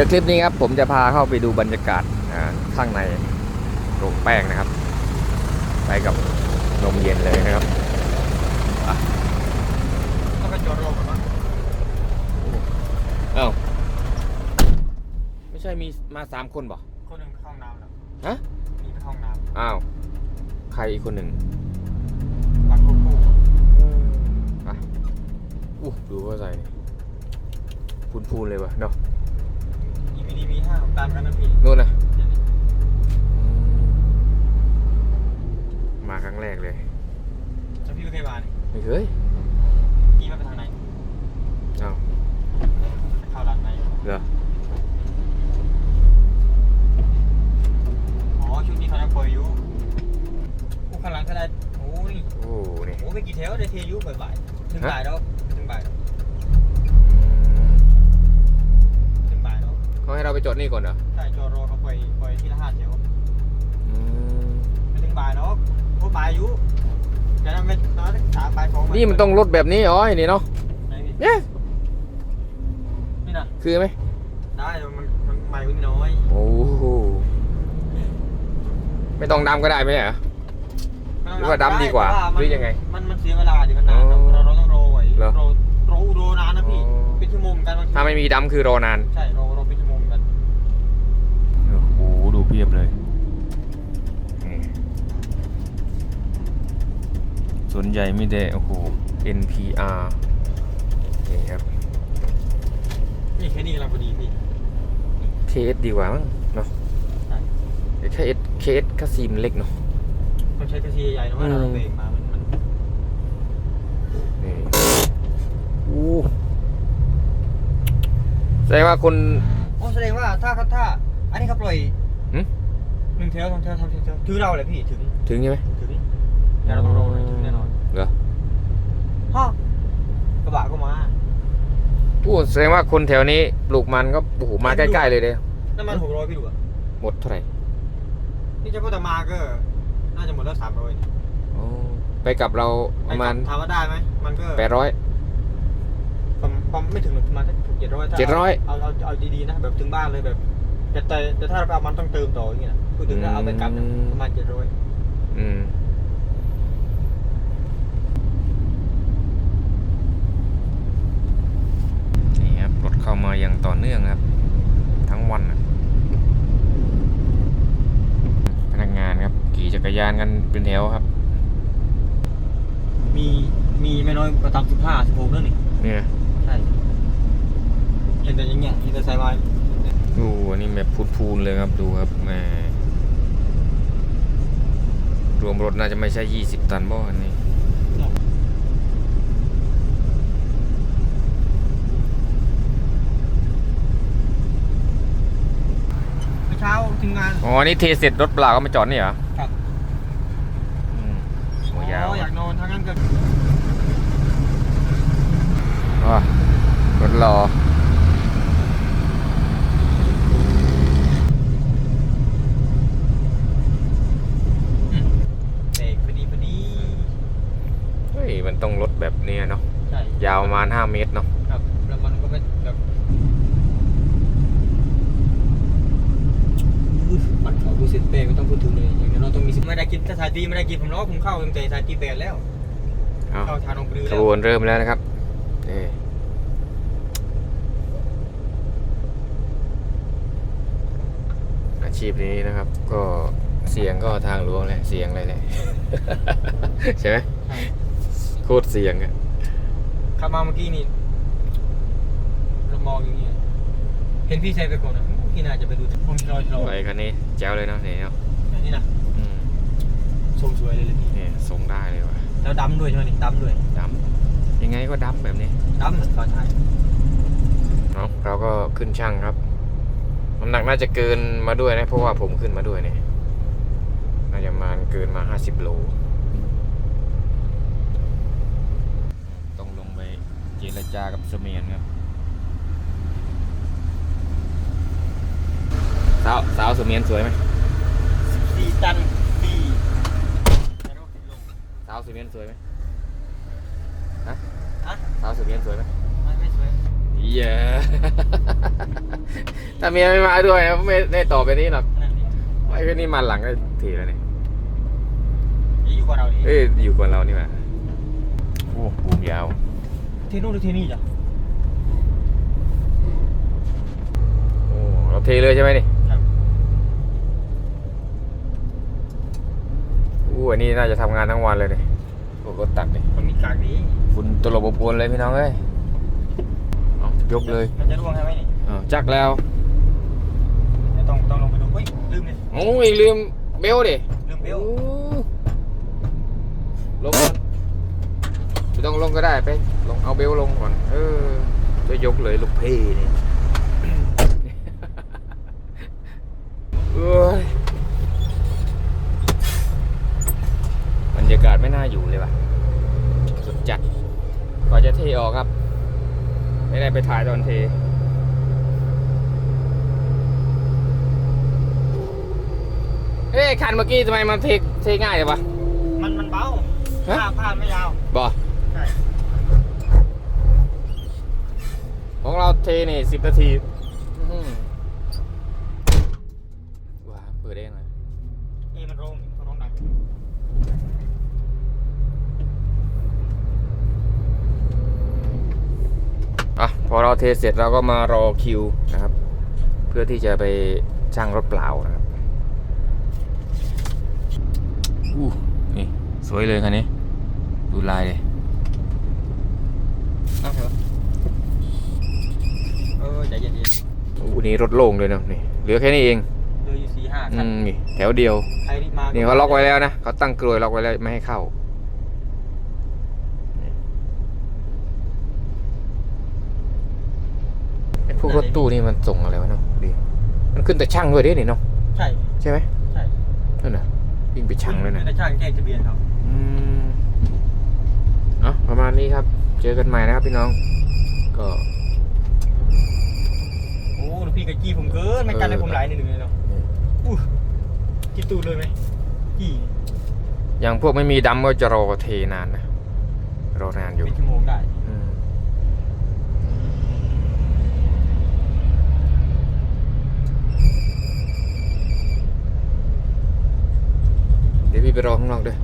ดี๋ยวคลิปนี้ครับผมจะพาเข้าไปดูบรรยากาศอ่าข้างในโรงแป้งนะครับ ไปกับนมเย็นเลยนะครับต้องไปจอดรอก่อนนะเอ้าไม่ใช่มีมาสามคนบ่คนหนึ่งไปเข้าห้องน้ำแล้วฮะมีไปเข้าห้องน้อ้าว ใครอีกคนหนึ่งำบัตรควบคู่ไปอู้ดูว่าใส่นี่พูนๆเลยวะเนาะ ข้าตามกันนะพี่นู่นนะมาครั้งแรกเลยจะพี่ไม่เคยมาเนี่ยไม่เคยพี่มาไปทางไหนเอ้าเข้าร้านไหนเหรออ๋อช่วงนี้เขาจะปล่อยอยู่ผู้ข้างหลังก็ได้โอ้ยโอ้โหนี่โอ้ไม่กี่แถวได้เทยุบ่ายๆถึงบ่ายแล้วถึงบ่ายแล้ว จอดนี่ก่อนเหรอใช่จอดรอเขาปล่อยปล่อยที่ละห้าแถวอืมไม่ถึงบ่ายแล้วโอ้บ่ายอยู่เดี๋ยวนั้นไม่ตอนนั้นสามบ่ายสองนี่มันต้องรถแบบนี้อ๋อไอ้นี่เนาะไหนพี่เนี่ยนี่นะคือไหมได้แต่มันมันใหม่กว่านี้น้อยโอ้โหไม่ต้องดำก็ได้ไหมอะหรือว่าดำดีกว่าแต่หรือยังไง มันมันเสียเวลาดิมันนานอ๋อเราเราต้องรอไว้เหรอรอรอรอนานนะพี่อ๋อเป็นชั่วโมงเหมือนกันบางทีถ้าไม่มีดำคือรอนานใช่รอรอเป็นชั่วโมงเหมือนกัน โอ้โห ดูเพี ยบเลยนี่ส่วนใหญ่ไม่ได้โอ้โห NPR นี่ครับ นี่แค่นี้กำลังพอดีพี่ KS ดีกว่ามั้งเนาะใช่แต่แค่ S KS คาซีมนเล็กเนาะ ต้องใช้กระซีใหญ่ๆหน่อยอืมเราเบรกมา มันมันนี่โอ้แสดงว่าคน โอ้แสดงว่าถ้าถ้า อันนี้เขาปล่อย หึหนึ่งแถวสองแถวสามแถวถึงเราเลยพี่ถึงถึงใช่ไหมถึงเดี๋ยวเราต้องรอหน่อยถึงแน่นอนเหรอฮะกระบะก็มาโอ้แสดงว่าคนแถวนี้ปลูกมันก็โอ้โหมาใกล้ๆเลยเด้น้ำมันหกร้อยพี่ดูอะหมดเท่าไหร่นี่เฉพาะแต่มาก็ น่าจะหมดแล้วสามร้อยอ๋อไปกลับเราประมาณถามว่าได้ไหมมันก็แปดร้อยผมผมไม่ถึงหรอกประมาณสักเจ็ดร้อย700เอาเอาเอาดีๆนะแบบถึงบ้านเลยแบบ แต่แต่แต่ถ้าเราไปเอามันต้องเติมต่ออย่างเงี้ยนะพูดถึงถ้าเอาไปกลับเนี่ยอืมประมาณเจ็ดร้อยอืม นี่ครับ รถเข้ามาอย่างต่อเนื่องครับ ทั้งวันน่ะพนักงานครับ ขี่จักรยานกันเป็นแถวครับ มีมีไม่น้อยกว่าตังสิบห้าสิบหกนั่นนี่เนี่ย ใช่เห็นแต่อย่างเงี้ยเห็นแต่สายไม้ ดูอันนี้แบบพูนๆเลยครับดูครับแหมรวมรถน่าจะไม่ใช่ 20 ตันบ่อันนี้เมื่อเช้าทีมงานอ๋อนี่เทเสร็จรถเปล่าก็มาจอดนี่เหรอครับอืมหัวยาวอ๋ออยากนอนทั้งนั้นก็อ๋อรถรอ เบรกพอดีพอดี เฮ้ย มัน ต้องรถแบบเนี้ยเนาะใช่ยาวประมาณ5เมตรเนาะครับแล้วมันก็ไม่แบบมันเขาดูเสร็จเปย์ไม่ต้องพูดถึงเลยอย่างนี้เราต้องมีสิไม่ได้กินถ้าสายตีไม่ได้กินผมล้อผมเข้าตั้งแต่สายตีแปดแล้วเอาเข้าทางองปลือขแล้วบวนเริ่มแล้วนะครับนี่อาชีพนี้นะครับ ก็เสียงก็ทางหลวงแหละเสียงอะไรแหละ ใช่ไหม ใช่โคตรเสียงอะขับมาเมื่อกี้นี่เรามองอย่างเงี้ยเห็นพี่ชายไปก่อนนะพี่น่าจะไปดูผมชะลอยชะลอไปคันนี้แจ๋วเลยเนาะเนี่ยเนาะอย่างนี้นะอืมทรงสวยเลยเลยพี่เนี่ยทรงได้เลยว่ะแล้วดำด้วยใช่ไหมนี่ดำด้วยดำยังไงก็ดำแบบนี้ ดำเหมือนตอนไทยเนาะเราก็ขึ้นช่างครับน้ำหนักน่าจะเกินมาด้วยนะ เพราะว่าผมขึ้นมาด้วยเนี่ยน่าจะประมาณเกินมา50โลต้องลงไป เจรจากับเสมียนครับสาวสาวเสมียนสวยไหมสี่ตันปีสาวเสมียนสวยไหมฮะฮะสาวเสมียนสวยไหมไม่ไม่สวยดเย้ถ้าเมียไม่มาด้วยนะไม่ได้ต่อไปนี้หรอกนั่นดิไอ้ก็นี่มาหลังก็ทีแล้วเนี่ยยิ่งกว่าเราดิเอ้ยอยู่กับเรานี่มาโอ้บูมยาวเทนู่นหรือเทนี่จ้ะโอ้เราเทเลยใช่ไหมนี่ครับอู้อันนี้น่าจะทำงานทั้งวันเลยเนี่ยโอ้รถตักนี่มันมีกากดีฝุ่นตลบอบอวนเลยพี่น้องเอ้ยเอายกเลยมันจะร่วงใช่ไหมนี่เอาจักแล้ว เดี๋ยวต้องต้องลงไปดูเฮ้ยลืมเลยโอ้ยลืมเบลดิลืมเบลโอ้ลงก่อนไม่ต้องลงก็ได้ไป ลงเอาเบลลงก่อน เออ จะยกเลยลูกพี่นี่เอ้ยบรรยากาศไม่น่าอยู่เลยว่ะ สุดจัดกว่าจะเทออกครับ ไม่ได้ไปถ่ายตอนเทเอ้ยคันเมื่อกี้ทำไมมันเทเทง่ายเลยวะ มันมันเบาฮะผ้าผ้าไม่ยาวบอใช่ ของเราเทนี่สิบนาทีอื้อหือว้าเปิดเองเลยเอ้มันโรงมันโรงดังอะพอเราเทเสร็จเราก็มารอคิวนะครับ เพื่อที่จะไปช่างรถเปล่านะครับอู้นี่สวยเลยคันนี้ ดูลายเลย นั่งเหรอเออใจเย็น อู้นี่รถโล่งเลยเนาะนี่เหลือแค่นี้เองๆเลยอยู่สี่ห้าอืคันมนี่แถวเดียว ใครที่มานี่เขาล็อกไว้แล้วนะเขาตั้งกลวยล็อกไว้แล้วไม่ให้เข้า ไอ้พวกรถตู้นี่มันส่งอะไรวะเนาะดิมันขึ้นแต่ช่างด้วยดินี่เนาะใช่ ใช่ไหมใช่ นั่นน่ะวิ่งไปช่างเลยนะ แต่ช่างแจ้งทะเบียนเขาอืม เอะประมาณนี้ครับ เจอกันใหม่นะครับพี่น้อง ก็โอ้ ลูกพี่กะจี้ผมเกินไม่กันเลยผมหลายนิดนึงเลยเนาะอู้จิตตูดเลยไหมจี้อย่างพวกไม่มีดำก็จะรอเทนานนะรอนานอยู่เป็นชั่วโมงได้อืมเดี๋ยวพี่ไปรอข้างนอกด้วย